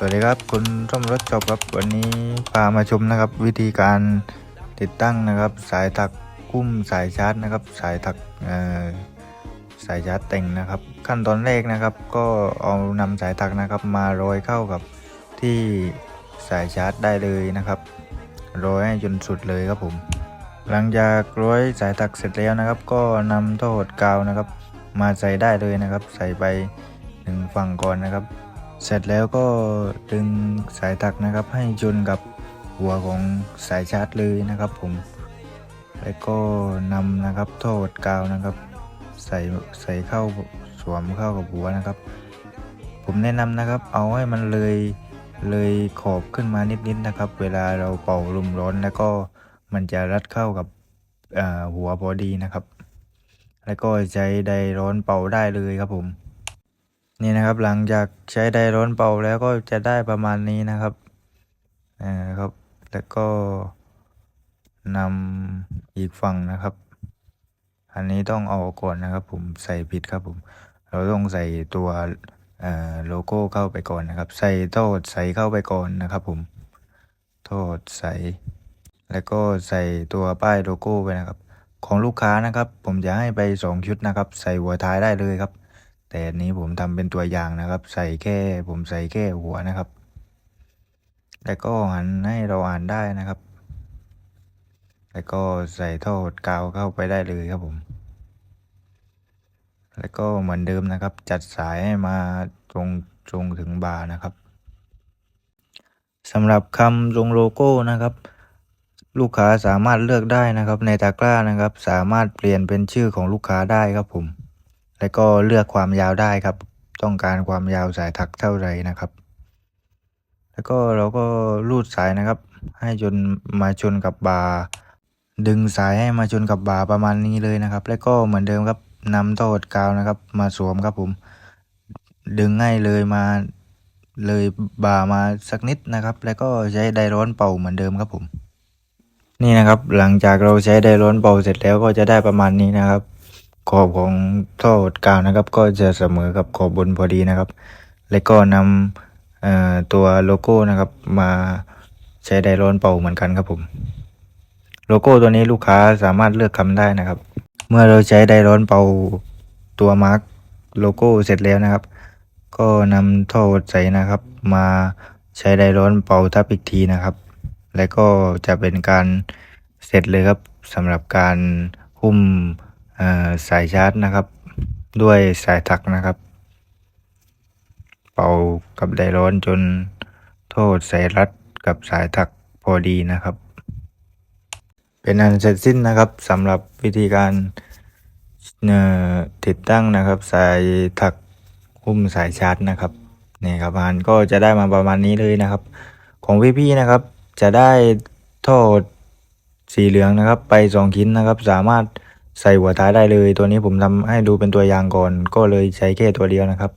สวัสดีครับ คุณร่มรถจบครับวันนี้พามาชมนะครับ วิธีการติดตั้งนะครับ สายถักกุ้มสายชาร์จนะครับ สายถักสายชาร์จแต่งนะครับ ขั้นตอนแรกนะครับ ก็เอานำสายถักนะครับ มาโรยเข้ากับที่สายชาร์จได้เลยนะครับโรยให้จนสุดเลยครับผม หลังจากร้อยสายถักเสร็จแล้วนะครับ ก็นำโทษกาวนะครับ มาใส่ได้เลยนะครับ ใส่ไปหนึ่งฝั่งก่อนนะครับ เสร็จแล้วก็ดึงสายถักนะครับ ให้จนกับหัวของสายชาร์จเลยนะครับ ผม แล้วก็นำนะครับโทษกาวนะครับ ใส่ใส่เข้าสวมเข้ากับหัวนะครับ ผมแนะนำนะครับ เอาให้มันเลยเลยขอบขึ้นมานิดๆนะครับ เวลาเราเป่าลมร้อนแล้วก็มันจะรัดเข้ากับหัวพอดีนะครับ แล้วก็ใช้ไดร้อนเป่าได้เลยครับผม นี่นะครับหลังจากใช้ไดร้อนเป่าแล้วก็จะได้ประมาณนี้นะครับอ่าครับแล้วก็นำอีกฝั่งนะครับ อันนี้ต้องเอาก่อนนะครับ ผมใส่ผิดครับผม เราต้องใส่ตัวโลโก้เข้าไปก่อนนะครับ ใส่โทษใส่เข้าไปก่อนนะครับ ผมโทษใส่ แล้วก็ใส่ตัวป้ายโลโก้ไปนะครับ ของลูกค้านะครับ ผมจะให้ไปสองชุดนะครับ ใส่หัวท้ายได้เลยครับ แต่อันนี้ผมทำเป็นตัวอย่างนะครับ ใส่แค่ผมใส่แค่หัวนะครับ แล้วก็หันให้เราอ่านได้นะครับ แล้วก็ใส่โทษกาวเข้าไปได้เลยครับผม แล้วก็เหมือนเดิมนะครับ จัดสายให้มาตรงตรงถึงบาร์นะครับสำหรับคำลงโลโก้นะครับ ลูกค้าสามารถเลือกได้นะครับในตะกร้านะครับ สามารถเปลี่ยนเป็นชื่อของลูกค้าได้ครับผม แล้วก็เลือกความยาวได้ครับ ต้องการความยาวสายถักเท่าไรนะครับ แล้วก็เราก็รูดสายนะครับ ให้จนมาชนกับบาดึงสายให้มาชนกับบาประมาณนี้เลยนะครับ แล้วก็เหมือนเดิมครับนำโทษกาวนะครับ มาสวมครับผม ดึงให้เลยมาเลยบามาสักนิดนะครับ แล้วก็ใช้ไดร้อนเป่าเหมือนเดิมครับผม นี่นะครับหลังจากเราใช้ไดร้อนเป่าเสร็จแล้วก็จะได้ประมาณนี้นะครับ ขอบของท่อกาวนะครับ ก็จะเสมอกับขอบบนพอดีนะครับ แล้วก็นำตัวโลโก้นะครับ มาใช้ไดร้อนเป่าเหมือนกันครับผม โลโก้ตัวนี้ลูกค้าสามารถเลือกคำได้นะครับ เมื่อเราใช้ไดร้อนเป่าตัวมาร์กโลโก้เสร็จแล้วนะครับ ก็นำท่อวัดใสนะครับ มาใช้ไดร้อนเป่าทับอีกทีนะครับ แล้วก็จะเป็นการเสร็จเลยครับสำหรับการหุ้ม สายชาร์จนะครับ ด้วยสายถักนะครับ เป่ากับไดร้อนจนโทษสายรัดกับสายถักพอดีนะครับ เป็นอันเสร็จสิ้นนะครับสำหรับวิธีการติดตั้งนะครับ สายถักหุ้มสายชาร์จนะครับนี่ครับอันก็จะได้มาประมาณนี้เลยนะครับ ของพี่ๆนะครับ จะได้โทษสีเหลืองนะครับ ไปสองชิ้นนะครับ สามารถ ใส่หัวท้ายได้เลย ตัวนี้ผมทำให้ดูเป็นตัวอย่างก่อน ก็เลยใช้แค่ตัวเดียวนะครับ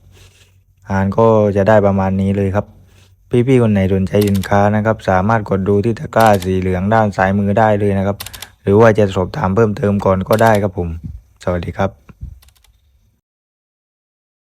อานก็จะได้ประมาณนี้เลยครับ พี่ๆคนไหนสนใจสินค้านะครับ สามารถกดดูที่ตะกร้าสีเหลืองด้านซ้ายมือได้เลยนะครับ หรือว่าจะสอบถามเพิ่มเติมก่อนก็ได้ครับผม สวัสดีครับ